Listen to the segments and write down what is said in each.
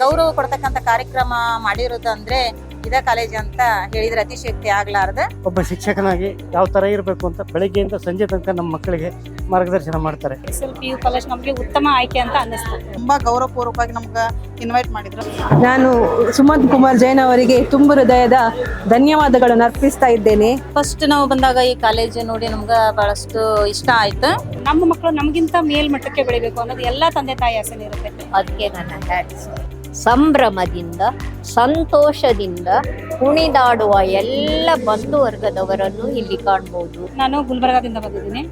ಗೌರವ ಕೊಡ್ತಕ್ಕಂಥ ಕಾರ್ಯಕ್ರಮ ಮಾಡಿರೋದು ಅಂದ್ರೆ ಇದ ಕಾಲೇಜ್ ಅಂತ ಹೇಳಿದ್ರೆ ಅತಿಶಕ್ತಿ ಆಗ್ಲಾರ್ದ. ಒಬ್ಬ ಶಿಕ್ಷಕನಾಗಿ ಯಾವ ತರ ಇರಬೇಕು ಅಂತ ಬೆಳಗ್ಗೆಯಿಂದ ಸಂಜೆ ತನಕ ನಮ್ಮ ಮಕ್ಕಳಿಗೆ ಮಾರ್ಗದರ್ಶನ ಮಾಡ್ತಾರೆ. S L P U college ನಮಗೆ ಉತ್ತಮ ಆಯ್ಕೆ ಅಂತ ಅನ್ನಿಸ್ತು. ತುಂಬಾ ಗೌರವಪೂರ್ವಕವಾಗಿ ನಮ್ಗೆ ಇನ್ವೈಟ್ ಮಾಡಿದ್ರು. ನಾನು ಸುಮಂತ್ ಕುಮಾರ್ ಜೈನ್ ಅವರಿಗೆ ತುಂಬ ಹೃದಯದ ಧನ್ಯವಾದಗಳನ್ನು ಅರ್ಪಿಸ್ತಾ ಇದ್ದೇನೆ. ಫಸ್ಟ್ ನಾವು ಬಂದಾಗ ಈ ಕಾಲೇಜ್ ನೋಡಿ ನಮ್ಗೆ ಬಹಳಷ್ಟು ಇಷ್ಟ ಆಯ್ತು. ನಮ್ಮ ಮಕ್ಕಳು ನಮಗಿಂತ ಮೇಲ್ಮಟ್ಟಕ್ಕೆ ಬೆಳಿಬೇಕು ಅನ್ನೋದು ಎಲ್ಲಾ ತಂದೆ ತಾಯಿ ಆಸೆ ಇರುತ್ತೆ. ಅದಕ್ಕೆ ನನ್ನ ಸಂಭ್ರಮದಿಂದ ಸಂತೋಷದಿಂದ ಕುಣಿದಾಡುವ ಎಲ್ಲ ಬಂಧು ವರ್ಗದವರನ್ನು ಇಲ್ಲಿ ಕಾಣ್ಬೋದು. ನಾನು ಗುಲ್ಬರ್ಗಾದಿಂದ ಬಂದಿದ್ದೀನಿ.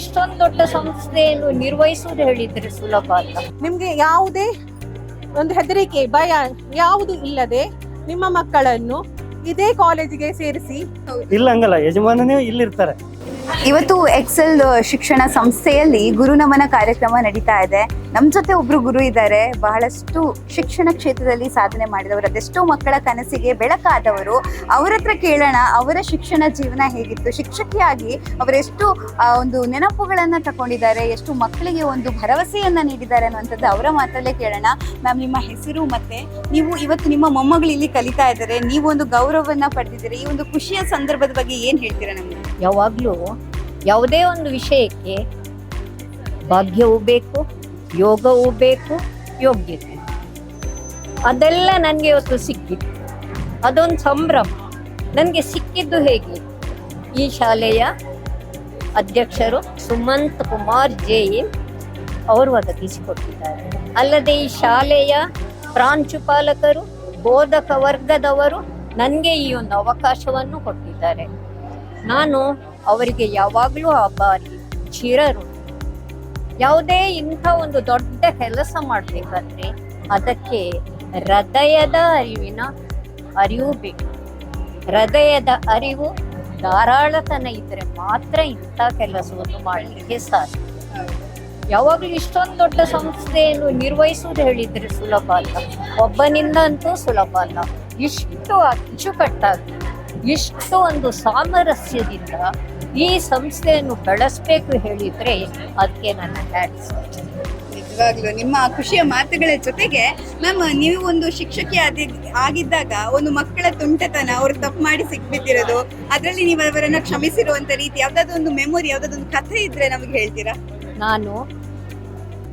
ಇಷ್ಟೊಂದು ದೊಡ್ಡ ಸಂಸ್ಥೆಯನ್ನು ನಿರ್ವಹಿಸುವುದು ಹೇಳಿದ್ರೆ ಸುಲಭ ಅಲ್ಲ ನಿಮ್ಗೆ ಯಾವುದೇ ಒಂದು ಹೆದರಿಕೆ ಭಯ ಯಾವುದು ಇಲ್ಲದೆ ನಿಮ್ಮ ಮಕ್ಕಳನ್ನು ಇದೇ ಕಾಲೇಜಿಗೆ ಸೇರಿಸಿ. ಇಲ್ಲ ಹಂಗಲ್ಲ ಯಜಮಾನನೇ ಇಲ್ಲಿರ್ತಾರೆ. ಇವತ್ತು ಎಕ್ಸೆಲ್ ಶಿಕ್ಷಣ ಸಂಸ್ಥೆಯಲ್ಲಿ ಗುರುನಮನ ಕಾರ್ಯಕ್ರಮ ನಡೀತಾ ಇದೆ. ನಮ್ಮ ಜೊತೆ ಒಬ್ರು ಗುರು ಇದ್ದಾರೆ. ಬಹಳಷ್ಟು ಶಿಕ್ಷಣ ಕ್ಷೇತ್ರದಲ್ಲಿ ಸಾಧನೆ ಮಾಡಿದವರು, ಅದೆಷ್ಟೋ ಮಕ್ಕಳ ಕನಸಿಗೆ ಬೆಳಕಾದವರು. ಅವರ ಹತ್ರ ಕೇಳೋಣ, ಅವರ ಶಿಕ್ಷಣ ಜೀವನ ಹೇಗಿತ್ತು? ಶಿಕ್ಷಕಿಯಾಗಿ ಅವರೆಷ್ಟು ಒಂದು ನೆನಪುಗಳನ್ನು ತಗೊಂಡಿದ್ದಾರೆ ಎಷ್ಟು ಮಕ್ಕಳಿಗೆ ಒಂದು ಭರವಸೆಯನ್ನು ನೀಡಿದ್ದಾರೆ ಅನ್ನುವಂಥದ್ದು ಅವರ ಮಾತಲ್ಲೇ ಕೇಳೋಣ. ಮ್ಯಾಮ್, ನಿಮ್ಮ ಹೆಸರು ಮತ್ತೆ ನೀವು ಇವತ್ತು ನಿಮ್ಮ ಮೊಮ್ಮಗಳು ಇಲ್ಲಿ ಕಲಿತಾ ಇದ್ದಾರೆ. ನೀವು ಒಂದು ಗೌರವವನ್ನ ಪಡೆದಿದ್ದೀರಿ. ಈ ಒಂದು ಖುಷಿಯ ಸಂದರ್ಭದ ಬಗ್ಗೆ ಏನು ಹೇಳ್ತೀರಾ ನಮ್ಗೆ? ಯಾವಾಗಲೂ ಯಾವುದೇ ಒಂದು ವಿಷಯಕ್ಕೆ ಭಾಗ್ಯವೂ ಬೇಕು, ಯೋಗವೂ ಬೇಕು, ಯೋಗ್ಯತೆ. ಅದೆಲ್ಲ ನನಗೆ ಇವತ್ತು ಸಿಕ್ಕಿತ್ತು. ಅದೊಂದು ಸಂಭ್ರಮ. ನನಗೆ ಸಿಕ್ಕಿದ್ದು ಹೇಗೆ? ಈ ಶಾಲೆಯ ಅಧ್ಯಕ್ಷರು ಸುಮಂತ್ ಕುಮಾರ್ ಜೈನ್ ಅವರು ಒದಗಿಸಿಕೊಟ್ಟಿದ್ದಾರೆ ಅಲ್ಲದೆ ಈ ಶಾಲೆಯ ಪ್ರಾಂಶುಪಾಲಕರು ಬೋಧಕ ವರ್ಗದವರು ನನಗೆ ಈ ಒಂದು ಅವಕಾಶವನ್ನು ಕೊಟ್ಟಿದ್ದಾರೆ. ನಾನು ಅವರಿಗೆ ಯಾವಾಗಲೂ ಅಲ್ಲಿ ಚಿರರು ಯಾವುದೇ ಇಂಥ ಒಂದು ದೊಡ್ಡ ಕೆಲಸ ಮಾಡಬೇಕಾದ್ರೆ ಅದಕ್ಕೆ ಹೃದಯದ ಅರಿವಿನ ಅರಿವು ಬೇಕು. ಹೃದಯದ ಅರಿವು ಧಾರಾಳತನ ಇದ್ರೆ ಮಾತ್ರ ಇಂಥ ಕೆಲಸವನ್ನು ಮಾಡಲಿಕ್ಕೆ ಸಾಧ್ಯ. ಯಾವಾಗಲೂ ಇಷ್ಟೊಂದು ದೊಡ್ಡ ಸಂಸ್ಥೆಯನ್ನು ನಿರ್ವಹಿಸುವುದು ಹೇಳಿದ್ರೆ ಸುಲಭ ಅಲ್ಲ. ಒಬ್ಬನಿಂದ ಅಂತೂ ಸುಲಭ ಅಲ್ಲ. ಇಷ್ಟು ಅಚ್ಚುಕಟ್ಟಾಗಿ ಇಷ್ಟು ಒಂದು ಸಾಮರಸ್ಯದಿಂದ ಈ ಸಂಸ್ಥೆಯನ್ನು ಬೆಳೆಸಬೇಕು ಹೇಳಿದ್ರೆ ಅದಕ್ಕೆ ನನ್ನ ಹ್ಯಾಟ್ಸ್ ನಿಜವಾಗ್ಲು ನಿಮ್ಮ ಖುಷಿಯ ಮಾತುಗಳ ಜೊತೆಗೆ ಮ್ಯಾಮ್ ನೀವು ಒಂದು ಶಿಕ್ಷಕಿ ಆದಿ ಆಗಿದ್ದಾಗ ಒಂದು ಮಕ್ಕಳ ತುಂಟತನ ಅವ್ರು ತಪ್ಪು ಮಾಡಿ ಸಿಕ್ಬಿಟ್ಟಿರೋದು ಅದರಲ್ಲಿ ನೀವು ಅವರನ್ನ ಕ್ಷಮಿಸಿರುವಂತ ರೀತಿ ಯಾವ್ದಾದ್ರು ಒಂದು ಮೆಮೊರಿ ಯಾವ್ದಾದ್ರು ಒಂದು ಕಥೆ ಇದ್ರೆ ನಮಗೆ ಹೇಳ್ತೀರಾ? ನಾನು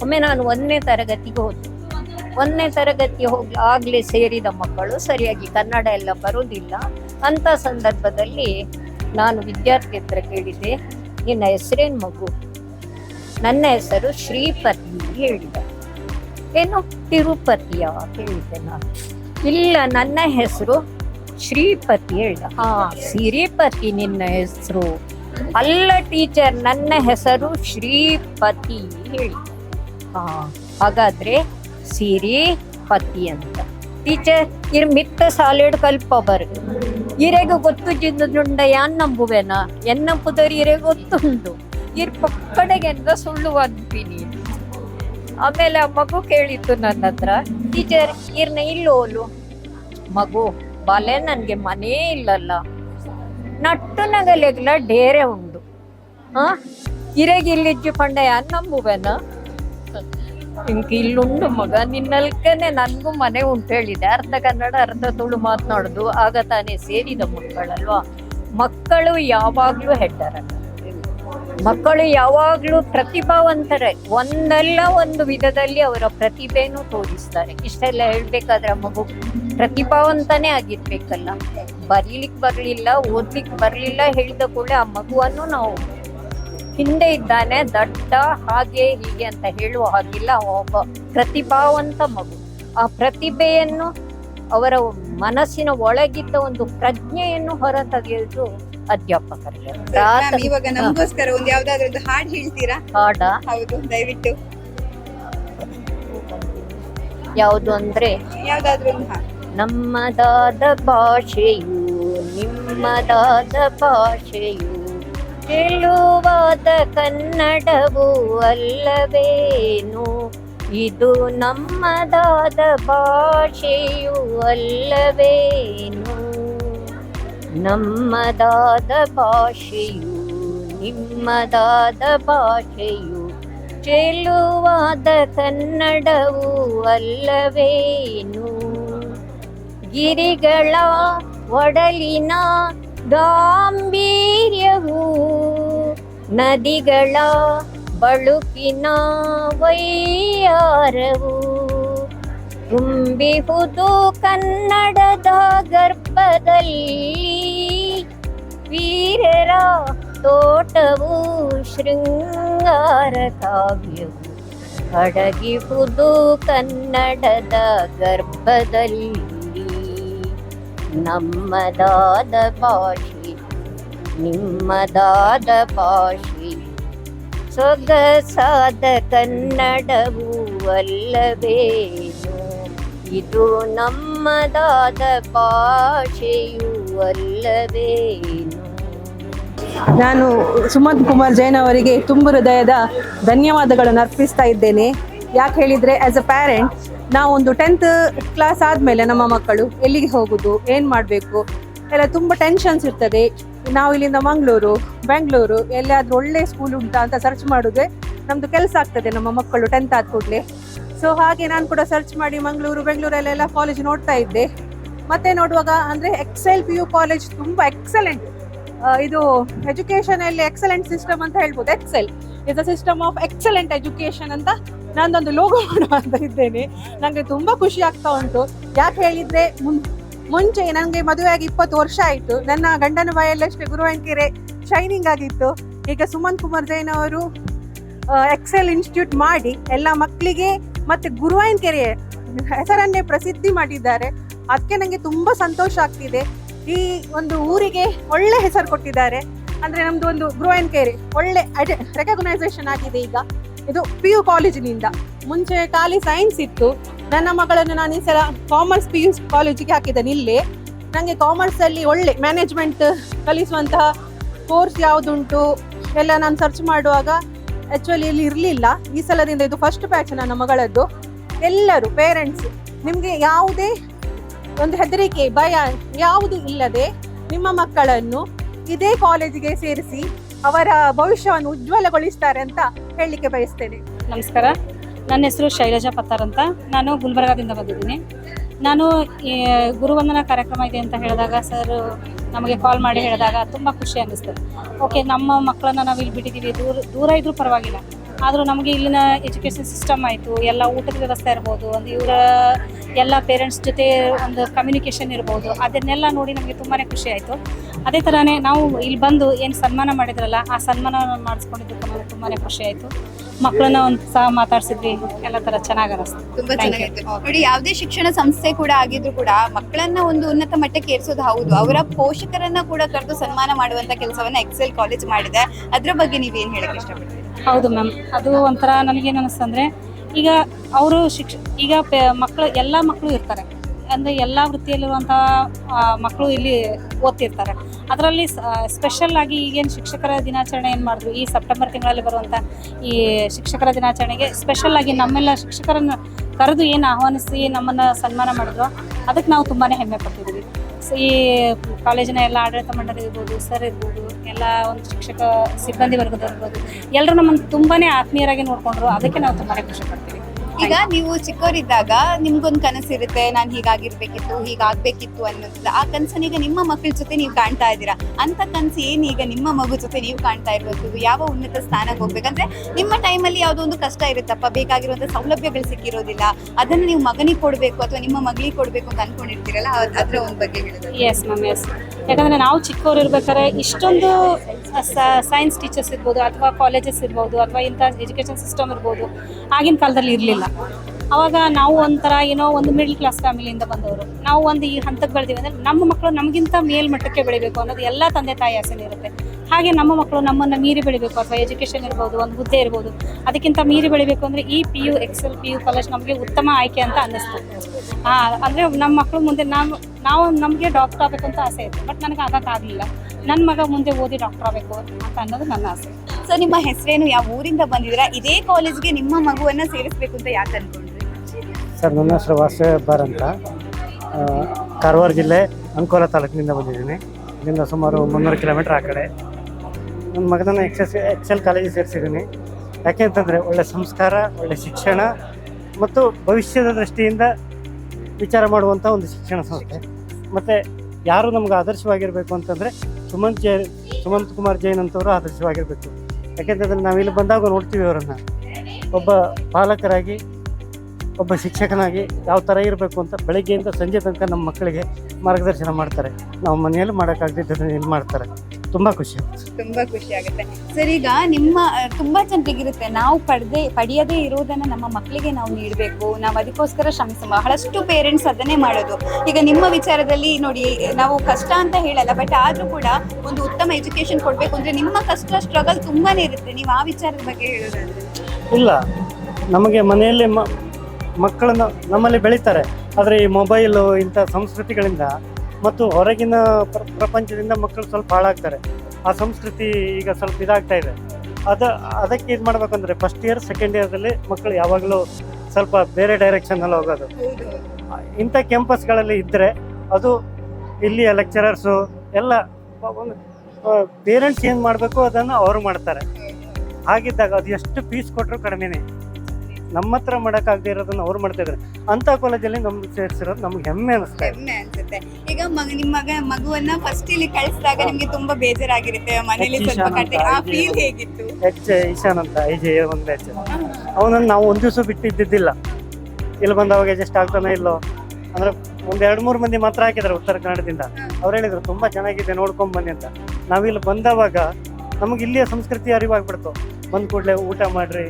ಒಮ್ಮೆ ನಾನು ಒಂದನೇ ತರಗತಿಗೆ ಹೋದೆ ಒಂದನೇ ತರಗತಿ ಹೋಗಿ ಆಗಲೇ ಸೇರಿದ ಮಕ್ಕಳು ಸರಿಯಾಗಿ ಕನ್ನಡ ಎಲ್ಲ ಬರೋದಿಲ್ಲ. ಅಂಥ ಸಂದರ್ಭದಲ್ಲಿ ನಾನು ವಿದ್ಯಾರ್ಥಿ ಹತ್ರ ಕೇಳಿದೆ ನಿನ್ನ ಹೆಸರೇನು ಮಗು? ನನ್ನ ಹೆಸರು ಶ್ರೀಪತಿ ಹೇಳಿದ. ಏನು? ತಿರುಪತಿಯ ಹೇಳಿದೆ ನಾನು. ಇಲ್ಲ ನನ್ನ ಹೆಸರು ಶ್ರೀಪತಿ ಹೇಳ್ದ. ಹಾ. ಸಿರಿಪತಿ ನಿನ್ನ ಹೆಸರು? ಅಲ್ಲ ಟೀಚರ್ ನನ್ನ ಹೆಸರು ಶ್ರೀಪತಿ ಹೇಳಿ ಹಾ ಹಾಗಾದ್ರೆ ಸಿರಿಪತಿ ಅಂತ. ಟೀಚರ್ ಇರ್ ಮಿತ್ತ ಸಾಲಿಡ್ ಕಲ್ಪ ಬರ್ ಇರೆಗೆ ಗೊತ್ತು ಜಿಂದುಂಡ ಯಾನ್ ನಂಬುವೆನ? ಎನ್ನಂಬುದರು ಇರೆ ಗೊತ್ತುಂಡು. ಇರ್ ಪಕ್ಕಡೆಗೆ ಎಂದ ಸುಳ್ಳು ಅಂತೀನಿ ಆಮೇಲೆ ಆ ಮಗು ಕೇಳಿತ್ತು ನನ್ನ ಹತ್ರ ಟೀಚರ್ ಇರ್ನ ಇಲ್ಲೋಲು ಮಗು, ಬಾಲೆ ನನ್ಗೆ ಮನೆ ಇಲ್ಲಲ್ಲ. ನಟ್ಟು ನಗಲೆಗ್ಲ ಡೇರೆ ಉಂಡು. ಹಾ ಇರೆಗೆ ಪಂಡ ಯಾನ್ ನಂಬುವೆನ? ಇಂಕ ಇಲ್ಲುಂಡು ಮಗ ನಿನ್ನಲ್ಕನೆ ನನಗೂ ಮನೆ ಉಂಟು ಹೇಳಿದೆ. ಅರ್ಧ ಕನ್ನಡ, ಅರ್ಧ ತುಳು ಮಾತನಾಡುದು. ಆಗ ತಾನೇ ಸೇರಿದ ಮಕ್ಕಳಲ್ವಾ? ಮಕ್ಕಳು ಯಾವಾಗಲೂ ಹೆಡ್ಡರ ಮಕ್ಕಳು ಯಾವಾಗಲೂ ಪ್ರತಿಭಾವಂತರೇ. ಒಂದಲ್ಲ ಒಂದು ವಿಧದಲ್ಲಿ ಅವರ ಪ್ರತಿಭೆಯನ್ನು ತೋರಿಸ್ತಾರೆ. ಇಷ್ಟೆಲ್ಲ ಹೇಳ್ಬೇಕಾದ್ರೆ ಮಗು, ಪ್ರತಿಭಾವಂತನೇ ಆಗಿರ್ಬೇಕಲ್ಲ. ಬರೀಲಿಕ್ಕೆ ಬರಲಿಲ್ಲ ಓದ್ಲಿಕ್ಕೆ ಬರಲಿಲ್ಲ, ಹೇಳಿದ ಕೂಡಲೇ ಆ ಮಗುವನ್ನು ನಾವು ಹಿಂದೆ ಇದ್ದಾನೆ ದಟ್ಟ ಹಾಗೆ ಹೀಗೆ ಅಂತ ಹೇಳುವ ಹಾಗಿಲ್ಲ ಒಬ್ಬ ಪ್ರತಿಭಾವಂತ ಮಗು. ಆ ಪ್ರತಿಭೆಯನ್ನು ಅವರ ಮನಸ್ಸಿನ ಒಳಗಿದ್ದ ಒಂದು ಪ್ರಜ್ಞೆಯನ್ನು ಹೊರತೆಗೆಯುವುದು ಅಧ್ಯಾಪಕರಿಗೆ ಮ್ಯಾಮ್ ಪ್ರಾರ್ಥನೆ. ಇವಾಗ ನಮಗೋಸ್ಕರ ಒಂದು ಯಾವ್ದಾದ್ರು ಹಾಡು ಹೇಳ್ತೀರಾ? ಹಾಡ? ಹೌದು ದಯವಿಟ್ಟು. ಯಾವುದು ಅಂದ್ರೆ? ಯಾವ್ದಾದ್ರು ನಮ್ಮದಾದ ಭಾಷೆಯು ನಿಮ್ಮದಾದ ಭಾಷೆಯು ತೆಳುವಾದ ಕನ್ನಡವು ಅಲ್ಲವೇನು? ಇದು ನಮ್ಮದಾದ ಭಾಷೆಯು ಅಲ್ಲವೇನು? ನಮ್ಮದಾದ ಭಾಷೆಯು, ನಿಮ್ಮದಾದ ಭಾಷೆಯು, ಚೆಲುವಾದ ಕನ್ನಡವು ಅಲ್ಲವೇನು? ಗಿರಿಗಳ ಒಡಲಿನ ಗಾಂಭೀರ್ಯವು ನದಿಗಳ ಬಳುಕಿನ ವೈಯಾರವು ತುಂಬಿಹುದು ಕನ್ನಡದ ಗರ್ಭದಲ್ಲಿ. ವೀರರ ತೋಟವು ಶೃಂಗಾರ ಕಾವ್ಯವು ಅಡಗಿಹುದು ಕನ್ನಡದ ಗರ್ಭದಲ್ಲಿ. ನಮ್ಮದಾದ ಭಾಷೆ ನಿಮ್ಮದಾದ ಭಾಷೆ. ಸೊಗಸಾದ ಕನ್ನಡವೂ ಅಲ್ಲವೇನು ಇದು ನಮ್ಮದಾದ ಭಾಷೆಯೂ ಅಲ್ಲವೇನು ನಾನು ಸುಮಂತ್ ಕುಮಾರ್ ಜೈನ್ ಅವರಿಗೆ ತುಂಬ ಹೃದಯದ ಧನ್ಯವಾದಗಳನ್ನು ಅರ್ಪಿಸ್ತಾ ಇದ್ದೇನೆ. ಯಾಕೆ ಹೇಳಿದರೆ ಆ್ಯಸ್ ಅ ಪ್ಯಾರೆಂಟ್ ನಾವೊಂದು ಟೆಂತ್ ಕ್ಲಾಸ್ ಆದಮೇಲೆ ನಮ್ಮ ಮಕ್ಕಳು ಎಲ್ಲಿಗೆ ಹೋಗೋದು, ಏನು ಮಾಡಬೇಕು ಎಲ್ಲ ತುಂಬ ಟೆನ್ಷನ್ಸ್ ಇರ್ತದೆ. ನಾವು ಇಲ್ಲಿಂದ ಮಂಗಳೂರು, ಬೆಂಗಳೂರು, ಎಲ್ಲಾದ್ರೂ ಒಳ್ಳೆ ಸ್ಕೂಲ್ ಉಂಟಾ ಅಂತ ಸರ್ಚ್ ಮಾಡಿದ್ರೆ ನಮ್ಮದು ಕೆಲಸ ಆಗ್ತದೆ ನಮ್ಮ ಮಕ್ಕಳು ಟೆಂತ್ ಆದ ಕೂಡಲೇ. ಸೊ ಹಾಗೆ ನಾನು ಕೂಡ ಸರ್ಚ್ ಮಾಡಿ ಮಂಗಳೂರು, ಬೆಂಗಳೂರಲ್ಲೆಲ್ಲ ಕಾಲೇಜ್ ನೋಡ್ತಾ ಇದ್ದೆ. ಮತ್ತೆ ನೋಡುವಾಗ ಅಂದರೆ ಎಕ್ಸೆಲ್ ಪಿ ಯು ಕಾಲೇಜ್ ತುಂಬ ಎಕ್ಸಲೆಂಟ್ ಇದು ಎಜುಕೇಶನ್ ಅಲ್ಲಿ ಎಕ್ಸಲೆಂಟ್ ಸಿಸ್ಟಮ್ ಅಂತ ಹೇಳ್ಬೋದು. Excel is a system of excellent education ಅಂತ ನಾನೊಂದು ಲೋಗೋ ಮಾಡುವ ಅಂತ ಇದ್ದೇನೆ. ನನಗೆ ತುಂಬಾ ಖುಷಿ ಆಗ್ತಾ ಉಂಟು. ಯಾಕೆ ಹೇಳಿದ್ರೆ, ಮುನ್ ಮುಂಚೆ ನನಗೆ ಮದುವೆಯಾಗಿ ಇಪ್ಪತ್ತು ವರ್ಷ ಆಯಿತು. ನನ್ನ ಗಂಡನ ಬಾಯಲ್ಲಷ್ಟೇ ಗುರುವಂಕೆರೆ ಶೈನಿಂಗ್ ಆಗಿತ್ತು. ಈಗ ಸುಮನ್ ಕುಮಾರ್ ಜೈನ್ ಅವರು ಎಕ್ಸೆಲ್ ಇನ್ಸ್ಟಿಟ್ಯೂಟ್ ಮಾಡಿ ಎಲ್ಲ ಮಕ್ಕಳಿಗೆ ಮತ್ತೆ ಗುರುವಾಯನ್ಕೆರೆ ಹೆಸರನ್ನೇ ಪ್ರಸಿದ್ಧಿ ಮಾಡಿದ್ದಾರೆ. ಅದಕ್ಕೆ ನನಗೆ ತುಂಬ ಸಂತೋಷ ಆಗ್ತಿದೆ. ಈ ಒಂದು ಊರಿಗೆ ಒಳ್ಳೆ ಹೆಸರು ಕೊಟ್ಟಿದ್ದಾರೆ. ಅಂದ್ರೆ ನಮ್ದು ಒಂದು ಗುರುವಾಯನ್ಕೆರೆ ಒಳ್ಳೆ ರೆಕಗ್ನೈಸೇಷನ್ ಆಗಿದೆ ಈಗ. ಇದು ಪಿ ಯು ಕಾಲೇಜಿನಿಂದ ಮುಂಚೆ ಖಾಲಿ ಸೈನ್ಸ್ ಇತ್ತು. ನನ್ನ ಮಗಳನ್ನು ನಾನು ಈ ಸಲ ಕಾಮರ್ಸ್ ಪಿ ಯು ಕಾಲೇಜಿಗೆ ಹಾಕಿದ್ದೇನೆ ಇಲ್ಲಿ. ನನಗೆ ಕಾಮರ್ಸ್ ಅಲ್ಲಿ ಒಳ್ಳೆ ಮ್ಯಾನೇಜ್ಮೆಂಟ್ ಕಲಿಸುವಂತಹ ಕೋರ್ಸ್ ಯಾವುದುಂಟು ಎಲ್ಲ ನಾನು ಸರ್ಚ್ ಮಾಡುವಾಗ ಆ್ಯಕ್ಚುಲಿ ಇಲ್ಲಿ ಇರಲಿಲ್ಲ. ಈ ಸಲದಿಂದ ಇದು ಫಸ್ಟ್ ಬ್ಯಾಚ್ ನನ್ನ ಮಗಳದ್ದು. ಎಲ್ಲರೂ ಪೇರೆಂಟ್ಸ್ ನಿಮಗೆ ಯಾವುದೇ ಒಂದು ಹೆದರಿಕೆ, ಭಯ ಯಾವುದು ಇಲ್ಲದೆ ನಿಮ್ಮ ಮಕ್ಕಳನ್ನು ಇದೇ ಕಾಲೇಜಿಗೆ ಸೇರಿಸಿ ಅವರ ಭವಿಷ್ಯವನ್ನು ಉಜ್ವಲಗೊಳಿಸ್ತಾರೆ ಅಂತ ಹೇಳಲಿಕ್ಕೆ ಬಯಸ್ತೇನೆ. ನಮಸ್ಕಾರ. ನನ್ನ ಹೆಸರು ಶೈಲಜಾ ಪತ್ತಾರ್ ಅಂತ. ನಾನು ಗುಲ್ಬರ್ಗಾದಿಂದ ಬಂದಿದ್ದೀನಿ. ನಾನು ಗುರುವಂದನಾ ಕಾರ್ಯಕ್ರಮ ಇದೆ ಅಂತ ಹೇಳಿದಾಗ ಸರ್ ನಮಗೆ ಕಾಲ್ ಮಾಡಿ ಹೇಳಿದಾಗ ತುಂಬ ಖುಷಿ ಅನ್ನಿಸ್ತು. ಓಕೆ, ನಮ್ಮ ಮಕ್ಕಳನ್ನ ನಾವು ಇಲ್ಲಿ ಬಿಟ್ಟಿದ್ದೀವಿ ದೂರ ದೂರ ಇದ್ದರೂ ಪರವಾಗಿಲ್ಲ. ಆದರೂ ನಮಗೆ ಇಲ್ಲಿನ ಎಜುಕೇಷನ್ ಸಿಸ್ಟಮ್ ಆಯಿತು. ಎಲ್ಲ ಊಟದ ವ್ಯವಸ್ಥೆ ಇರ್ಬೋದು, ಒಂದು ಇವರ, ಎಲ್ಲ ಪೇರೆಂಟ್ಸ್ ಜೊತೆ ಒಂದು ಕಮ್ಯುನಿಕೇಷನ್ ಇರ್ಬೋದು, ಅದನ್ನೆಲ್ಲ ನೋಡಿ ನಮಗೆ ತುಂಬಾ ಖುಷಿ ಆಯಿತು. ಅದೇ ಥರನೇ ನಾವು ಇಲ್ಲಿ ಬಂದು ಏನು ಸನ್ಮಾನ ಮಾಡಿದ್ರಲ್ಲ, ಆ ಸನ್ಮಾನ ಮಾಡಿಸ್ಕೊಂಡಿದ್ದಕ್ಕೆ ನಮಗೆ ತುಂಬಾ ಖುಷಿ ಆಯಿತು. ಮಕ್ಕಳನ್ನ ಒಂದು ಸಹ ಮಾತಾಡ್ಸಿದ್ವಿ ಎಲ್ಲ ತರ ಚೆನ್ನಾಗಿ ಅನಿಸ್ತು ತುಂಬಾ. ಚೆನ್ನಾಗಿತ್ತು ನೋಡಿ ಯಾವುದೇ ಶಿಕ್ಷಣ ಸಂಸ್ಥೆ ಕೂಡ ಆಗಿದ್ರು ಕೂಡ ಮಕ್ಕಳನ್ನ ಒಂದು ಉನ್ನತ ಮಟ್ಟಕ್ಕೆ ಏರಿಸೋದು ಹೌದು. ಅವರ ಪೋಷಕರನ್ನ ಕೂಡ ಕರೆದು ಸನ್ಮಾನ ಮಾಡುವಂತ ಕೆಲಸವನ್ನ ಎಕ್ಸೆಲ್ ಕಾಲೇಜ್ ಮಾಡಿದೆ. ಅದ್ರ ಬಗ್ಗೆ ನೀವೇನ್ ಹೇಳಕ್ ಇಷ್ಟಪಡ್ತೀರಿ? ಹೌದು ಮ್ಯಾಮ್. ಅದು ಒಂಥರ ನನಗೇನು ಅನಿಸ್ತಂದ್ರೆ ಈಗ ಅವರು ಶಿಕ್ಷ ಈಗ ಮಕ್ಕಳು ಎಲ್ಲ ಮಕ್ಕಳು ಇರ್ತಾರೆ. ಅಂದರೆ ಎಲ್ಲ ವೃತ್ತಿಯಲ್ಲಿರುವಂಥ ಮಕ್ಕಳು ಇಲ್ಲಿ ಓದ್ತಿರ್ತಾರೆ. ಅದರಲ್ಲಿ ಸ್ಪೆಷಲ್ ಆಗಿ ಈಗೇನು ಶಿಕ್ಷಕರ ದಿನಾಚರಣೆ ಏನು ಮಾಡಿದ್ರು ಈ ಸೆಪ್ಟೆಂಬರ್ ತಿಂಗಳಲ್ಲಿ ಬರುವಂಥ ಈ ಶಿಕ್ಷಕರ ದಿನಾಚರಣೆಗೆ ಸ್ಪೆಷಲ್ ಆಗಿ ನಮ್ಮೆಲ್ಲ ಶಿಕ್ಷಕರನ್ನು ಕರೆದು ಏನು ಆಹ್ವಾನಿಸಿ, ನಮ್ಮನ್ನು ಸನ್ಮಾನ ಮಾಡಿದ್ರು ಅದಕ್ಕೆ ನಾವು ತುಂಬಾ ಹೆಮ್ಮೆ ಪಡ್ತಿದ್ದೀವಿ ಸೊ, ಈ ಕಾಲೇಜಿನ ಎಲ್ಲ ಆಡಳಿತ ಮಂಡಳಿ ಇರ್ಬೋದು, ಸರ್ ಇರ್ಬೋದು, ಎಲ್ಲ ಒಂದು ಶಿಕ್ಷಕ ಸಿಬ್ಬಂದಿ ವರ್ಗದವ್ರು ಇರ್ಬೋದು ಎಲ್ಲರೂ ನಮ್ಮನ್ನು ತುಂಬಾ ಆತ್ಮೀಯರಾಗಿ ನೋಡಿಕೊಂಡ್ರು, ಅದಕ್ಕೆ ನಾವು ತುಂಬಾ ಖುಷಿ ಪಡ್ತೀವಿ. ಈಗ ನೀವು ಚಿಕ್ಕವರಿದ್ದಾಗ ನಿಮ್ಗೊಂದು ಕನಸಿರುತ್ತೆ, ನಾನು ಹೀಗಾಗಿರ್ಬೇಕಿತ್ತು, ಹೀಗಾಗ್ಬೇಕಿತ್ತು ಅನ್ನೋದು ಆ ಕನಸನ್ನ ಈಗ ನಿಮ್ಮ ಮಕ್ಕಳ ಜೊತೆ ನೀವು ಕಾಣ್ತಾ ಇದ್ದೀರಾ? ಅಂತ ಕನಸು ಏನು ಈಗ ನಿಮ್ಮ ಮಗು ಜೊತೆ ನೀವು ಕಾಣ್ತಾ ಇರುವಂಥದ್ದು? ಯಾವ ಉನ್ನತ ಸ್ಥಾನಕ್ಕೆ ಹೋಗ್ಬೇಕಂದ್ರೆ ನಿಮ್ಮ ಟೈಮಲ್ಲಿ ಯಾವುದೋ ಒಂದು ಕಷ್ಟ ಇರುತ್ತಪ್ಪ, ಬೇಕಾಗಿರುವಂಥ ಸೌಲಭ್ಯಗಳು ಸಿಕ್ಕಿರೋದಿಲ್ಲ. ಅದನ್ನ ನೀವು ಮಗನಿಗೆ ಕೊಡಬೇಕು ಅಥವಾ ನಿಮ್ಮ ಮಗಳಿಗೆ ಕೊಡಬೇಕು ಅಂತ ಅನ್ಕೊಂಡಿರ್ತೀರಲ್ಲ, ಅದ್- ಅದ್ರ ಒಂದು ಬಗ್ಗೆ ಎಸ್ ಮ್ಯಾಮ್ ಎಸ್ ಯಾಕಂದ್ರೆ ನಾವು ಚಿಕ್ಕವ್ರು ಇರ್ಬೇಕಾದ್ರೆ ಇಷ್ಟೊಂದು ಸೈನ್ಸ್ ಟೀಚರ್ಸ್ ಇರ್ಬೋದು ಅಥವಾ ಕಾಲೇಜಸ್ ಇರ್ಬೋದು ಅಥವಾ ಇಂಥ ಎಜುಕೇಷನ್ ಸಿಸ್ಟಮ್ ಇರ್ಬೋದು, ಆಗಿನ ಕಾಲದಲ್ಲಿ ಇರಲಿಲ್ಲ. ಅವಾಗ ನಾವು ಒಂಥರ ಏನೋ ಒಂದು ಮಿಡ್ಲ್ ಕ್ಲಾಸ್ ಫ್ಯಾಮಿಲಿಯಿಂದ ಬಂದವರು. ನಾವು ಒಂದು ಈ ಹಂತಕ್ಕೆ ಬೆಳೆದೀವಿ ಅಂದರೆ ನಮ್ಮ ಮಕ್ಕಳು ನಮಗಿಂತ ಮೇಲ್ಮಟ್ಟಕ್ಕೆ ಬೆಳಿಬೇಕು ಅನ್ನೋದು ಎಲ್ಲ ತಂದೆ ತಾಯಿ ಆಸೆನೇ ಇರುತ್ತೆ. ಹಾಗೆ ನಮ್ಮ ಮಕ್ಕಳು ನಮ್ಮನ್ನು ಮೀರಿ ಬೆಳಿಬೇಕು ಅಥವಾ ಎಜುಕೇಷನ್ ಇರ್ಬೋದು, ಒಂದು ಹುದ್ದೆ ಇರ್ಬೋದು, ಅದಕ್ಕಿಂತ ಮೀರಿ ಬೆಳಿಬೇಕು ಅಂದರೆ ಈ P U Excel P U college ನಮಗೆ ಉತ್ತಮ ಆಯ್ಕೆ ಅಂತ ಅನ್ನಿಸ್ತು. ಅಂದರೆ ನಮ್ಮ ಮಕ್ಕಳು ಮುಂದೆ ನಾವು ನಾವು ನಮಗೆ ಡಾಕ್ಟರ್ ಆಗಬೇಕು ಅಂತ ಆಸೆ ಇತ್ತು ಬಟ್ ನನಗೆ ಆಗಕ್ಕಾಗಲಿಲ್ಲ ನನ್ನ ಮಗ ಮುಂದೆ ಓದಿ ಡಾಕ್ಟರ್ ಆಗಬೇಕು ಅಂತ ಅನ್ನೋದು ನನ್ನ ಆಸೆ. ಸೊ ನಿಮ್ಮ ಹೆಸರೇನು, ಯಾವ ಊರಿಂದ ಬಂದಿದ್ದೀರಾ? ಇದೇ ಕಾಲೇಜ್ಗೆ ನಿಮ್ಮ ಮಗುವನ್ನ ಸೇರಿಸಬೇಕು ಅಂತ ಯಾಕೆ ಅನ್ಕೊಂಡ್ರಿ? ಸರ್, ನನ್ನ ಹೆಸರು ವಾಸುದೇವ ಹೆಬ್ಬಾರ್ ಅಂತ. ಕಾರವಾರ ಜಿಲ್ಲೆ ಅಂಕೋಲ ತಾಲೂಕಿನಿಂದ ಬಂದಿದ್ದೀನಿ. ಇಲ್ಲಿಂದ ಸುಮಾರು ಮುನ್ನೂರು ಕಿಲೋಮೀಟ್ರ್ ಆ ಕಡೆ. ನನ್ನ ಮಗನನ್ನು ಎಕ್ಸೆಸ್ ಎಲ್ ಕಾಲೇಜಿಗೆ ಸೇರಿಸಿದ್ದೀನಿ. ಯಾಕೆಂತಂದರೆ ಒಳ್ಳೆ ಸಂಸ್ಕಾರ, ಒಳ್ಳೆ ಶಿಕ್ಷಣ ಮತ್ತು ಭವಿಷ್ಯದ ದೃಷ್ಟಿಯಿಂದ ವಿಚಾರ ಮಾಡುವಂಥ ಒಂದು ಶಿಕ್ಷಣ ಸಂಸ್ಥೆ. ಮತ್ತು ಯಾರು ನಮ್ಗೆ ಆದರ್ಶವಾಗಿರಬೇಕು ಅಂತಂದರೆ ಸುಮಂತ್ ಜೈನ್, ಸುಮಂತ್ ಕುಮಾರ್ ಜೈನ್ ಅಂತವರು ಆದರ್ಶವಾಗಿರಬೇಕು. ಯಾಕೆಂತಂದ್ರೆ ಇಲ್ಲಿ ಬಂದಾಗ ನೋಡ್ತೀವಿ ಅವರನ್ನು ಒಬ್ಬ ಪಾಲಕರಾಗಿ, ಒಬ್ಬ ಶಿಕ್ಷಕನಾಗಿ ಯಾವ ಥರ ಇರಬೇಕು ಅಂತ ಬೆಳಗ್ಗೆಯಿಂದ ಸಂಜೆ ತನಕ ನಮ್ಮ ಮಕ್ಕಳಿಗೆ ಮಾರ್ಗದರ್ಶನ ಮಾಡ್ತಾರೆ. ನಾವು ಮನೆಯಲ್ಲಿ ಮಾಡೋಕ್ಕಾಗದಿದ್ದನ್ನು ಇಲ್ಲಿ ಮಾಡ್ತಾರೆ. ತುಂಬ ಖುಷಿ ಆಗುತ್ತೆ ತುಂಬಾ ಖುಷಿ ಆಗುತ್ತೆ. ಸರ್ ಈಗ ನಿಮ್ಮ ತುಂಬಾ ಜನರಿಗಿರುತ್ತೆ. ನಾವು ಪಡೆದೇ ಪಡೆಯದೇ ಇರೋದನ್ನ ನಮ್ಮ ಮಕ್ಕಳಿಗೆ ನಾವು ನೀಡಬೇಕು. ನಾವು ಅದಕ್ಕೋಸ್ಕರ ಶ್ರಮಿಸ ಬಹಳಷ್ಟು ಪೇರೆಂಟ್ಸ್ ಅದನ್ನೇ ಮಾಡೋದು. ಈಗ ನಿಮ್ಮ ವಿಚಾರದಲ್ಲಿ ನೋಡಿ ನಾವು ಕಷ್ಟ ಅಂತ ಹೇಳಲ್ಲ ಬಟ್ ಆದ್ರೂ ಕೂಡ ಒಂದು ಉತ್ತಮ ಎಜುಕೇಶನ್ ಕೊಡ್ಬೇಕು ಅಂದ್ರೆ ನಿಮ್ಮ ಕಷ್ಟ ಸ್ಟ್ರಗಲ್ ತುಂಬಾನೇ ಇರುತ್ತೆ. ನೀವು ಆ ವಿಚಾರದ ಬಗ್ಗೆ ಹೇಳೋದಾದ್ರೆ. ಇಲ್ಲ. ನಮಗೆ ಮನೆಯಲ್ಲಿ ಮಕ್ಕಳನ್ನ ಮಕ್ಕಳನ್ನು ನಮ್ಮಲ್ಲಿ ಬೆಳೀತಾರೆ. ಆದರೆ ಈ ಮೊಬೈಲು ಇಂಥ ಸಂಸ್ಕೃತಿಗಳಿಂದ ಮತ್ತು ಹೊರಗಿನ ಪ್ರ, ಪ್ರಪಂಚದಿಂದ ಮಕ್ಕಳು ಸ್ವಲ್ಪ ಹಾಳಾಗ್ತಾರೆ. ಆ ಸಂಸ್ಕೃತಿ ಈಗ ಸ್ವಲ್ಪ ಇದಾಗ್ತಾ ಇದೆ. ಅದ, ಅದಕ್ಕೆ ಇದು ಮಾಡ್ಬೇಕಂದ್ರೆ ಫಸ್ಟ್ ಇಯರ್ ಸೆಕೆಂಡ್ ಇಯರ್ದಲ್ಲಿ ಮಕ್ಕಳು ಯಾವಾಗಲೂ ಸ್ವಲ್ಪ ಬೇರೆ ಡೈರೆಕ್ಷನಲ್ಲಿ ಹೋಗೋದು. ಇಂಥ ಕ್ಯಾಂಪಸ್ಗಳಲ್ಲಿ ಇದ್ದರೆ ಅದು ಇಲ್ಲಿಯ ಲೆಕ್ಚರರ್ಸು ಎಲ್ಲ ಪೇರೆಂಟ್ಸ್ ಏನು ಮಾಡಬೇಕು ಅದನ್ನು ಅವರು ಮಾಡ್ತಾರೆ. ಹಾಗಿದ್ದಾಗ ಅದು ಎಷ್ಟು ಫೀಸ್ ಕೊಟ್ಟರು ಕಡಿಮೆನೇ. ನಮ್ಮ ಹತ್ರ ಮಾಡೋಕ್ಕಾಗದೇ ಇರೋದನ್ನು ಅವ್ರು ಮಾಡ್ತಾ ಇದ್ದಾರೆ ಅಂಥ ಕಾಲೇಜಲ್ಲಿ ನಮ್ಗೆ ಸೇರಿಸಿರೋದು ನಮ್ಗೆ ಹೆಮ್ಮೆ ಅನಿಸ್ತಾ ಇದೆ. ಅನ್ಸುತ್ತೆ ಈಗ ಮಗ ನಿಮ್ಮ ಮಗ ಮಗುವನ್ನ ಫಸ್ಟ್ ಇಲ್ಲಿ ಕಳಿಸಿದಾಗ ನಿಮ್ಗೆ ತುಂಬಾ ಬೇಜಾರಾಗಿರುತ್ತೆ. ಮನೇಲಿ ಸ್ವಲ್ಪ ಕಟ್ಟೆ ಆ ಫೀಲ್ ಹೇಗಿತ್ತು? ಎಚ್ ಈಶಾನ್ ಅಂತ ಐ ಜೆ ಒಂದು ಎಚ್ ಅವನನ್ನು ನಾವು ಒಂದ್ ದಿವಸ ಬಿಟ್ಟಿದ್ದಿದ್ದಿಲ್ಲ. ಇಲ್ಲಿ ಬಂದವಾಗ ಅಡ್ಜಸ್ಟ್ ಆಗ್ತಾನೆ ಇಲ್ಲೋ? ಅಂದ್ರೆ ಒಂದ್ ಎರಡ್ ಮೂರ್ ಮಂದಿ ಮಾತ್ರ ಹಾಕಿದ್ರು ಉತ್ತರ ಕನ್ನಡದಿಂದ. ಅವ್ರು ಹೇಳಿದ್ರು ತುಂಬಾ ಚೆನ್ನಾಗಿದೆ ನೋಡ್ಕೊಂಡ್ ಬನ್ನಿ ಅಂತ. ನಾವಿಲ್ಲಿ ಬಂದವಾಗ ನಮ್ಗೆ ಇಲ್ಲಿಯ ಸಂಸ್ಕೃತಿ ಅರಿವಾಗ್ಬಿಡ್ತು. ಬಂದ್ ಕೂಡಲೇ ಊಟ ಮಾಡ್ರಿ.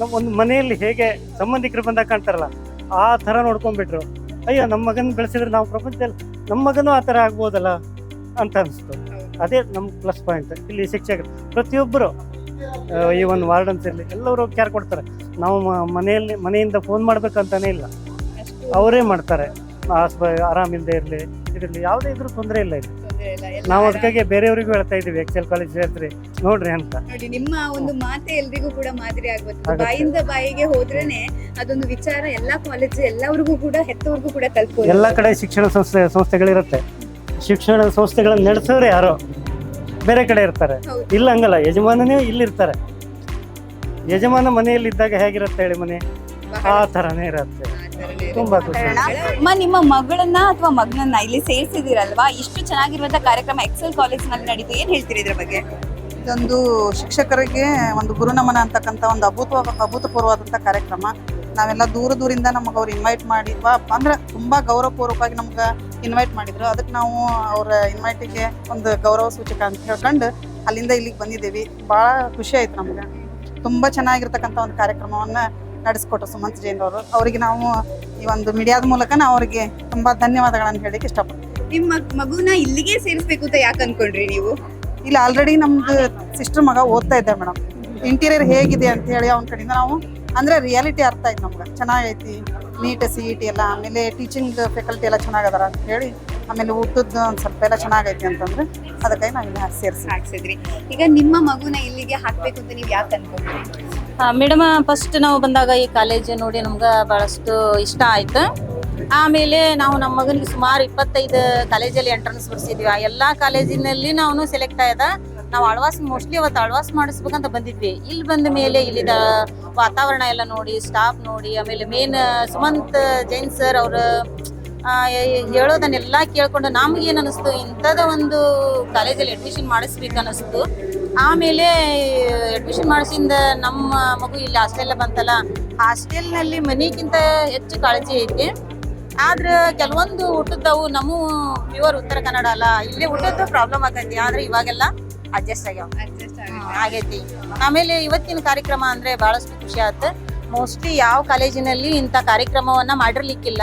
ನಮ್ಮ ಒಂದು ಮನೆಯಲ್ಲಿ ಹೇಗೆ ಸಂಬಂಧಿಕರು ಬಂದಾಗ ಕಾಣ್ತಾರಲ್ಲ ಆ ಥರ ನೋಡ್ಕೊಂಡ್ಬಿಟ್ರು. ಅಯ್ಯೋ ನಮ್ಮ ಮಗನ ಬೆಳೆಸಿದ್ರೆ ನಾವು ಪ್ರಪಂಚದಲ್ಲಿ ನಮ್ಮ ಮಗನೂ ಆ ಥರ ಆಗ್ಬೋದಲ್ಲ ಅಂತ ಅನಿಸ್ತು. ಅದೇ ನಮ್ಮ ಪ್ಲಸ್ ಪಾಯಿಂಟ್ ಇಲ್ಲಿ ಶಿಕ್ಷಕರು ಪ್ರತಿಯೊಬ್ಬರು ಈ ಒಂದು ವಾರ್ಡನ್ಸ್ ಇರಲಿ, ಎಲ್ಲರೂ ಕೇರ್ ಕೊಡ್ತಾರೆ. ನಾವು ಮನೆಯಲ್ಲಿ, ಮನೆಯಿಂದ ಫೋನ್ ಮಾಡ್ಬೇಕಂತಾನೆ ಇಲ್ಲ. ಅವರೇ ಮಾಡ್ತಾರೆ. ಆರಾಮಿಲ್ಲದೆ ಇರಲಿ ಇದರಲ್ಲಿ ಯಾವುದೇ ಇದ್ರೂ ತೊಂದರೆ ಇಲ್ಲ ಇಲ್ಲಿ. ತೊಂದ್ರೆ ಇಲ್ಲ, ಎಲ್ಲ ನಾವು ಅದಕ್ಕಾಗಿ ಬೇರೆಯವರಿಗೂ ಹೇಳ್ತಾ ಇದೀವಿ ಎಕ್ಸೆಲ್ ಕಾಲೇಜ್ ಸೇರ್ತ್ರಿ ನೋಡ್ರಿ ಅಂತ. ನೋಡಿ ನಿಮ್ಮ ಒಂದು ಮಾತೆ ಎಲ್ರಿಗೂ ಕೂಡ ಮಾದರಿ ಆಗುತ್ತೆ ಆಗುತ್ತೆ. ಬಾಯಿಂದ ಬಾಯಿಗೆ ಹೋದ್ರೇನೆ ಅದೊಂದು ವಿಚಾರ ಎಲ್ಲಾ ಕಾಲೇಜ್ ಎಲ್ಲವರಿಗೂ ಕೂಡ ಹೆತ್ತವರಿಗೂ ಕೂಡ ತಲುಪೋದು ಎಲ್ಲ ಕಡೆ ಶಿಕ್ಷಣ ಸಂಸ್ಥೆ ಸಂಸ್ಥೆಗಳಿರುತ್ತೆ. ಶಿಕ್ಷಣ ಸಂಸ್ಥೆಗಳನ್ನ ನಡೆಸೋರು ಯಾರೋ? ಬೇರೆ ಕಡೆ ಇರ್ತಾರೆ. ಹೌದು. ಇಲ್ಲ ಹಂಗಲ್ಲ ಯಜಮಾನನೇ ಇಲ್ಲಿರ್ತಾರೆ. ಯಜಮಾನ ಮನೆಯಲ್ಲಿ ಇದ್ದಾಗ ಹೇಗಿರುತ್ತೆ ಹೇಳಿ ಮನೆ? ಆ ಥರನೇ ಇರುತ್ತೆ. ತುಂಬಾ ಖುಷಿ ಅಮ್ಮ ನಿಮ್ಮ ಮಗಳನ್ನ ಅಥವಾ ಮಗನನ್ನ ಇಲ್ಲಿ ಸೇರಿಸಿದಿರಲ್ವಾ ಇಷ್ಟು ಚೆನ್ನಾಗಿರುವಂತ ಕಾರ್ಯಕ್ರಮ ಎಕ್ಸೆಲ್ ಕಾಲೇಜ್ನಲ್ಲಿ ನಡೀತು. ಏನ್ ಹೇಳ್ತೀರಿ ಇದ್ರ ಬಗ್ಗೆ? ಇದೊಂದು ಶಿಕ್ಷಕರಿಗೆ ಒಂದು ಗುರುನಮನ ಅಂತಕ್ಕಂಥ ಒಂದು ಅಭೂತ ಅಭೂತಪೂರ್ವವಾದಂಥ ಕಾರ್ಯಕ್ರಮ. ನಾವೆಲ್ಲ ದೂರ ದೂರಿಂದ ನಮಗೆ ಅವ್ರು ಇನ್ವೈಟ್ ಮಾಡಿ ವಾ ಅಂದ್ರೆ ತುಂಬ ಗೌರವಪೂರ್ವಕವಾಗಿ ನಮ್ಗೆ ಇನ್ವೈಟ್ ಮಾಡಿದ್ರು. ಅದಕ್ಕೆ ನಾವು ಅವರ ಇನ್ವೈಟಿಗೆ ಒಂದು ಗೌರವ ಸೂಚಕ ಅಂತ ಹೇಳ್ಕೊಂಡು ಅಲ್ಲಿಂದ ಇಲ್ಲಿಗೆ ಬಂದಿದ್ದೀವಿ. ಭಾಳ ಖುಷಿ ಆಯ್ತು ನಮ್ಗೆ. ತುಂಬ ಚೆನ್ನಾಗಿರ್ತಕ್ಕಂಥ ಒಂದು ಕಾರ್ಯಕ್ರಮವನ್ನು ನಡೆಸ್ಕೊಟ್ರು ಸುಮಂತ್ ಜೈನ್ ಅವರು ಅವರಿಗೆ ನಾವು ಈ ಒಂದು ಮೀಡಿಯಾದ ಮೂಲಕ ನಾವು ಅವರಿಗೆ ತುಂಬ ಧನ್ಯವಾದಗಳನ್ನು ಹೇಳಲಿಕ್ಕೆ ಇಷ್ಟಪಡ್ತೀವಿ. ನಿಮ್ಮ ಮಗುನ ಇಲ್ಲಿಗೆ ಸೇರಿಸ್ಬೇಕು ಅಂತ ಯಾಕೆ ಅನ್ಕೊಂಡ್ರಿ ನೀವು? ಇಲ್ಲ ಆಲ್ರೆಡಿ ನಮ್ದು ಸಿಸ್ಟರ್ ಮಗ ಓದ್ತಾ ಇದ್ದ ಮೇಡಮ್ ಇಂಟೀರಿಯರ್ ಹೇಗಿದೆ ಅಂತ ಹೇಳಿ ಅವನ ಕಡೆಯಿಂದ ನಾವು ಅಂದ್ರೆ ರಿಯಾಲಿಟಿ ಅರ್ಥ ಆಯ್ತು ನಮ್ಗೆ. ಚೆನ್ನಾಗೈತಿ ನೀಟ್ ಸಿ ಇ ಟಿ ಎಲ್ಲ ಆಮೇಲೆ ಟೀಚಿಂಗ್ ಫೆಕಲ್ಟಿ ಎಲ್ಲ ಚೆನ್ನಾಗದಾರ ಅಂತ ಹೇಳಿ ಆಮೇಲೆ ಊಟದ್ದು ಒಂದು ಸ್ವಲ್ಪ ಎಲ್ಲ ಚೆನ್ನಾಗೈತಿ ಅಂತಂದ್ರೆ ಅದಕ್ಕಾಗಿ ನಾವು ಇಲ್ಲಿ ಸೇರಿಸಿ ಹಾಕ್ಸಿದ್ರಿ. ಈಗ ನಿಮ್ಮ ಮಗುನ ಇಲ್ಲಿಗೆ ಹಾಕ್ಬೇಕು ಅಂತ ನೀವು ಯಾಕೆ ಅನ್ಕೊಂಡ್ರಿ? ಮೇಡಮ್ ಫಸ್ಟ್ ನಾವು ಬಂದಾಗ ಈ ಕಾಲೇಜ್ ನೋಡಿ ನಮ್ಗೆ ಭಾಳಷ್ಟು ಇಷ್ಟ ಆಯ್ತು. ಆಮೇಲೆ ನಾವು ನಮ್ಮ ಮಗನಿಗೆ ಸುಮಾರು ಇಪ್ಪತ್ತೈದು ಕಾಲೇಜಲ್ಲಿ ಎಂಟ್ರೆನ್ಸ್ ಬರ್ಸಿದ್ವಿ ಆ ಎಲ್ಲ ಕಾಲೇಜಿನಲ್ಲಿ ನಾವು ಸೆಲೆಕ್ಟ್ ಆಯ್ದ ನಾವು ಅಳ್ವಾಸ್ ಮೋಸ್ಟ್ಲಿ ಅವತ್ತು ಅಳ್ವಾಸ್ ಮಾಡಿಸ್ಬೇಕಂತ ಬಂದಿದ್ವಿ. ಇಲ್ಲಿ ಬಂದ ಮೇಲೆ ಇಲ್ಲಿದ ವಾತಾವರಣ ಎಲ್ಲ ನೋಡಿ ಸ್ಟಾಫ್ ನೋಡಿ, ಆಮೇಲೆ ಮೇನ್ ಸುಮಂತ್ ಜೈನ್ ಸರ್ ಅವರು ಹೇಳೋದನ್ನೆಲ್ಲ ಕೇಳ್ಕೊಂಡು ನಮ್ಗೇನು ಅನಿಸ್ತು, ಇಂಥದ ಒಂದು ಕಾಲೇಜಲ್ಲಿ ಅಡ್ಮಿಷನ್ ಮಾಡಿಸ್ಬೇಕು ಅನಿಸ್ತು ಆಮೇಲೆ ಅಡ್ಮಿಷನ್ ಮಾಡಿಸಿಂದ ನಮ್ಮ ಮಗು ಇಲ್ಲಿ ಹಾಸ್ಟೆಲ್ ಬಂತಲ್ಲ ಹಾಸ್ಟೆಲ್ನಲ್ಲಿ ಮನಿಗಿಂತ ಹೆಚ್ಚು ಕಾಳಜಿ ಐತಿ. ಆದ್ರೆ ಕೆಲವೊಂದು ಊಟದವು ನಮ್ಮ ಪ್ಯೂರ್ ಉತ್ತರ ಕನ್ನಡ ಅಲ್ಲ ಇಲ್ಲಿ ಹುಟ್ಟದ್ದು ಪ್ರಾಬ್ಲಮ್ ಆಗೈತಿ ಆದ್ರೆ ಇವಾಗೆಲ್ಲ ಅಡ್ಜಸ್ಟ್ ಆಗ್ಯಾವ. ಆಗೈತಿ. ಆಮೇಲೆ ಇವತ್ತಿನ ಕಾರ್ಯಕ್ರಮ ಅಂದ್ರೆ ಬಹಳಷ್ಟು ಖುಷಿ ಆಯ್ತು ಮೋಸ್ಟ್ಲಿ ಯಾವ ಕಾಲೇಜಿನಲ್ಲಿ ಇಂಥ ಕಾರ್ಯಕ್ರಮವನ್ನ ಮಾಡಿರ್ಲಿಕ್ಕಿಲ್ಲ.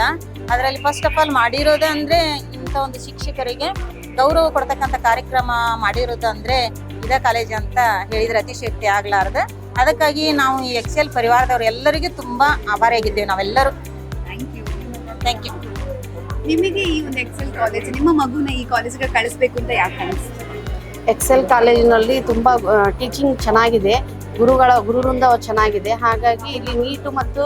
ಅದರಲ್ಲಿ ಫಸ್ಟ್ ಆಫ್ ಆಲ್ ಮಾಡಿರೋದು ಅಂದ್ರೆ ಇಂಥ ಒಂದು ಶಿಕ್ಷಕರಿಗೆ ಗೌರವ ಕೊಡ್ತಕ್ಕಂಥ ಕಾರ್ಯಕ್ರಮ ಮಾಡಿರೋದು ಅಂದ್ರೆ ಇದ ಕಾಲೇಜ್ ಅಂತ ಹೇಳಿದ್ರೆ ಅತಿಶಯಕ್ತಿ ಆಗ್ಲಾರ್ದ. ಅದಕ್ಕಾಗಿ ನಾವು ಈ ಎಕ್ಸೆಲ್ ಪರಿವಾರದವ್ರು ಎಲ್ಲರಿಗೂ ತುಂಬಾ ಆಭಾರಿಯಾಗಿದ್ದೇವೆ ನಾವೆಲ್ಲರೂ. ಥ್ಯಾಂಕ್ ಯು ಥ್ಯಾಂಕ್ ಯು ನಿಮಗೆ ಈ ಒಂದು ಎಕ್ಸೆಲ್ ಕಾಲೇಜ್ ನಿಮ್ಮ ಮಗುನ ಈ ಕಾಲೇಜ್ಗೆ ಕಳಿಸ್ಬೇಕು ಅಂತ ಯಾಕೆ ಅನಿಸ್ತು? ಎಕ್ಸೆಲ್ ಕಾಲೇಜಿನಲ್ಲಿ ತುಂಬ ಟೀಚಿಂಗ್ ಚೆನ್ನಾಗಿದೆ. ಗುರುಗಳ ಗುರುವೃಂದ ಚೆನ್ನಾಗಿದೆ. ಹಾಗಾಗಿ ಇಲ್ಲಿ ನೀಟು ಮತ್ತು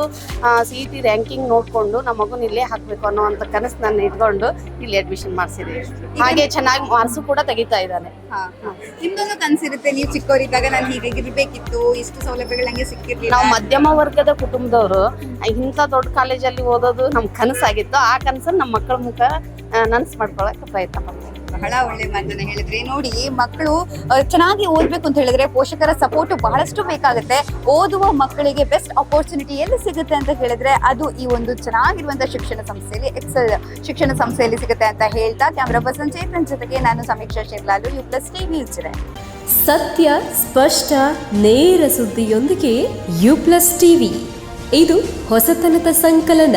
ಸಿ ಇ ಟಿ ರ್ಯಾಂಕಿಂಗ್ ನೋಡಿಕೊಂಡು ನಮ್ಮ ಮಗುನ ಇಲ್ಲೇ ಹಾಕಬೇಕು ಅನ್ನೋವಂಥ ಕನಸು ನಾನು ಇಟ್ಕೊಂಡು ಇಲ್ಲಿ ಅಡ್ಮಿಷನ್ ಮಾಡಿಸಿದೆ ಹಾಗೆ ಚೆನ್ನಾಗಿ ಮಾರ್ಕ್ಸು ಕೂಡ ತೆಗಿತಾ ಇದ್ದಾನೆ. ನಿಮ್ದೊಂದು ಕನಸಿರುತ್ತೆ ನೀವು ಚಿಕ್ಕವರಿದ್ದಾಗ ನಾನು ಹೀಗೆ ಇರಬೇಕಿತ್ತು. ಇಷ್ಟು ಸೌಲಭ್ಯಗಳು ನಂಗೆ ಸಿಕ್ಕಿರ್ಲಿಲ್ಲ. ನಾವು ಮಧ್ಯಮ ವರ್ಗದ ಕುಟುಂಬದವರು ಇಂಥ ದೊಡ್ಡ ಕಾಲೇಜಲ್ಲಿ ಓದೋದು ನಮ್ಮ ಕನಸಾಗಿತ್ತು. ಆ ಕನಸನ್ನು ನಮ್ಮ ಮಕ್ಕಳ ಮುಖ ನನಸು ಮಾಡ್ಕೊಳಕ್ಕೆ ಪ್ರಯತ್ನ ಪಡ್ತೀವಿ. ಬಹಳ ಒಳ್ಳೆ ಮಾತನ್ನ ಹೇಳಿದ್ರಿ. ನೋಡಿ ಮಕ್ಕಳು ಚೆನ್ನಾಗಿ ಓದ್ಬೇಕು ಅಂತ ಹೇಳಿದ್ರೆ ಪೋಷಕರ ಸಪೋರ್ಟ್ ಬಹಳಷ್ಟು ಬೇಕಾಗುತ್ತೆ. ಓದುವ ಮಕ್ಕಳಿಗೆ ಬೆಸ್ಟ್ ಅಪರ್ಚುನಿಟಿ ಎಲ್ಲಿ ಸಿಗುತ್ತೆ ಅಂತ ಹೇಳಿದ್ರೆ, ಅದು ಈ ಒಂದು ಚೆನ್ನಾಗಿರುವಂತಹ ಶಿಕ್ಷಣ ಸಂಸ್ಥೆಯಲ್ಲಿ ಎಕ್ಸಲ್ ಶಿಕ್ಷಣ ಸಂಸ್ಥೆಯಲ್ಲಿ ಸಿಗುತ್ತೆ ಅಂತ ಹೇಳ್ತಾ ಕ್ಯಾಮ್ರಾ ಪರ್ಸನ್ ಚೇತನ್ ಜೊತೆಗೆ ನಾನು Samiksha Shirlalu U plus TV ಇಚ್ಚಿದೆ ಸತ್ಯ, ಸ್ಪಷ್ಟ, ನೇರ ಸುದ್ದಿಯೊಂದಿಗೆ ಯು ಪ್ಲಸ್ ಟಿವಿ. ಇದು ಹೊಸತನದ ಸಂಕಲನ.